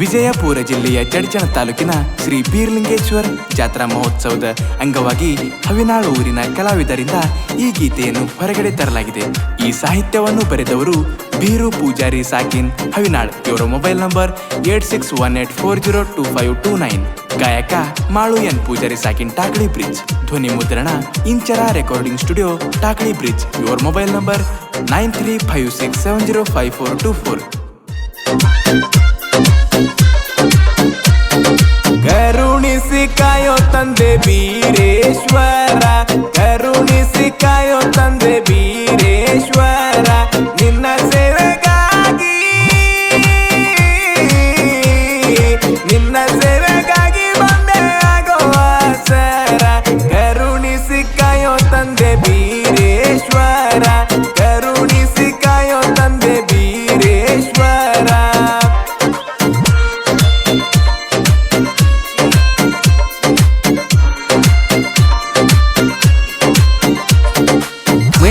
ವಿಜಯಪುರ ಜಿಲ್ಲೆಯ ಜಡ್ಚಣ ತಾಲೂಕಿನ ಶ್ರೀ ಬೀರ್ಲಿಂಗೇಶ್ವರ್ ಜಾತ್ರಾ ಮಹೋತ್ಸವದ ಅಂಗವಾಗಿ ಹವಿನಾಳು ಊರಿನ ಕಲಾವಿದರಿಂದ ಈ ಗೀತೆಯನ್ನು ಹೊರಗಡೆ ತರಲಾಗಿದೆ. ಈ ಸಾಹಿತ್ಯವನ್ನು ಬರೆದವರು ಬೀರು ಪೂಜಾರಿ ಸಾಕಿನ್ ಹವಿನಾಳ್. ಇವರ mobile number eight six one eight four zero two five two nine. ಗಾಯಕ ಮಾಳು ಎನ್ ಪೂಜಾರಿ ಸಾಕಿನ್ ಟಾಕಳಿ ಬ್ರಿಡ್ಜ್. ಧ್ವನಿ ಮುದ್ರಣ Inchara recording studio Takali bridge. ಇವರ mobile number nine three five six seven zero five four two four. ಕಾಯೋ ತಂದೆ ಬೀರೇಶ್ವರ ಕರುಣಿಸಿ ಕಾಯೋ ತಂದೆ ಬೀರೇಶ್ವರ ನಿನ್ನ ಸೇವೆಗಾಗಿ ನಿನ್ನ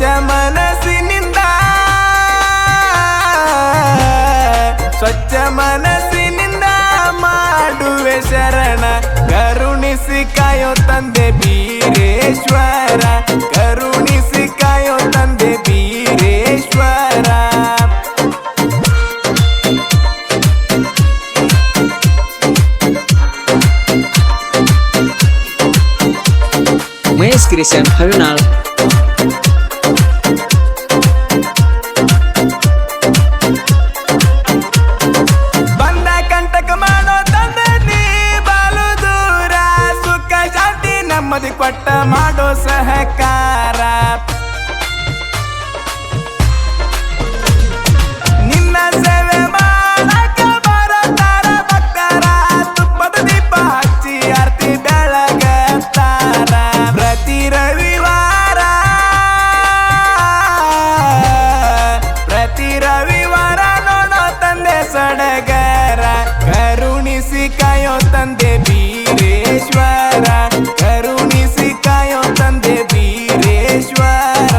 ಸ್ವಚ್ಛ ಮನಸ್ಸಿನಿಂದ ಸ್ವಚ್ಛ ಮನಸ್ಸಿನಿಂದ ಮಾಡುವೆ ಶರಣ ಕರುಣಿಸಿ ಕಾಯೋ ತಂದೆ ಬೀರೇಶ್ವರ ಕರುಣಿಸಿ ಕಾಯೋ ತಂದೆ ಬೀರೇಶ್ವರ ಮಹೇಶ್ ಕ್ರಿಶ್ಚಿಯನ್ ಸಡಗರ ಕರುಣಿಸಿ ಕಾಯೋ ತಂದೆ ಬೀರೇಶ್ವರ ಕರುಣಿಸಿ ಕಾಯೋ ತಂದೆ ಬೀರೇಶ್ವರ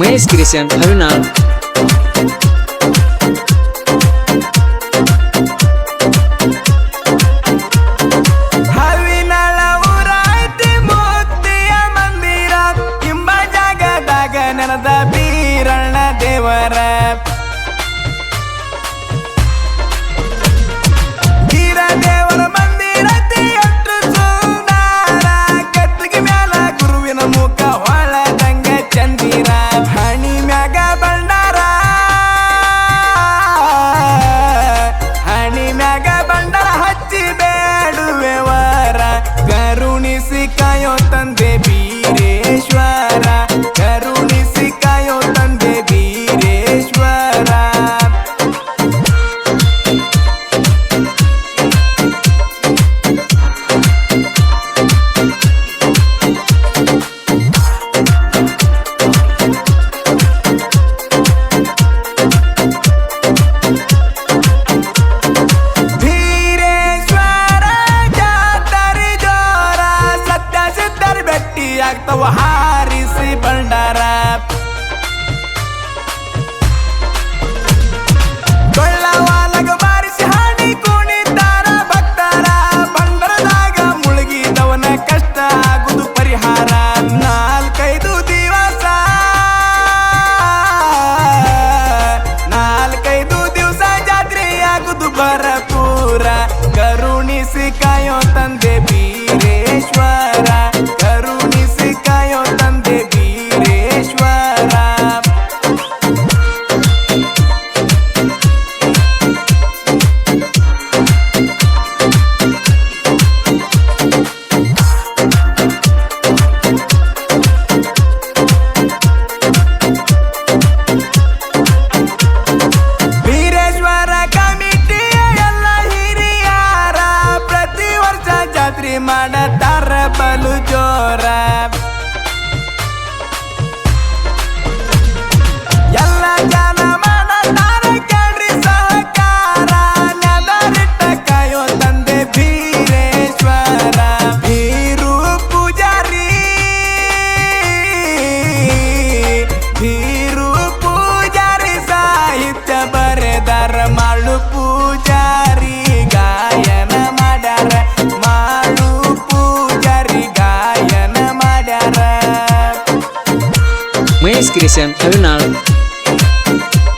ಮಹೇಶ್ ಕ್ರಿಶ್ಚಿಯನ್ ಹವಿನಾಳ್ ನೆನದ ಬೀರಣ್ಣ ದೇವರ. ಗಾಯನ ಮಾಡ್ಯಾರ ಮಹೇಶ್ ಕ್ರಿಯೇಷನ್ ಹವಿನಾಳ್